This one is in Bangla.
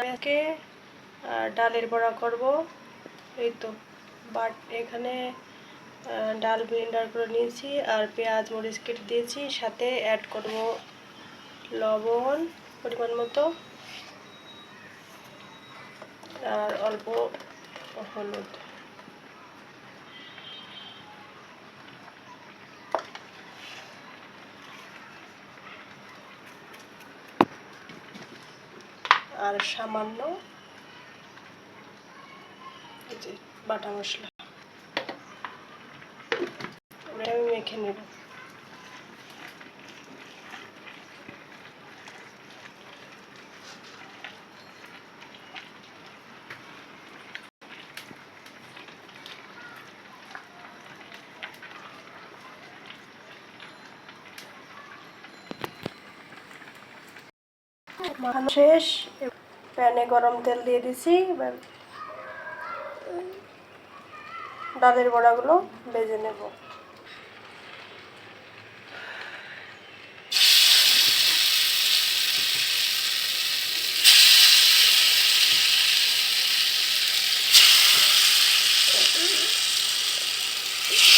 আহ, ডালের বড়া করব। এই তো। বাট এখানে ডাল ব্লেন্ডার করে নিয়েছি আর পেঁয়াজ মরিচ কেটে দিয়েছি। সাথে অ্যাড করব লবণ পরিমাণ মতো। আর অল্প হলুদ। আর সামান্য বাটা মশলা। আমি মেখে নেব। শেষ প্যানে গরম তেল দিয়ে দিছি এবার ডালের বড়াগুলো বেজে নেব Thank you.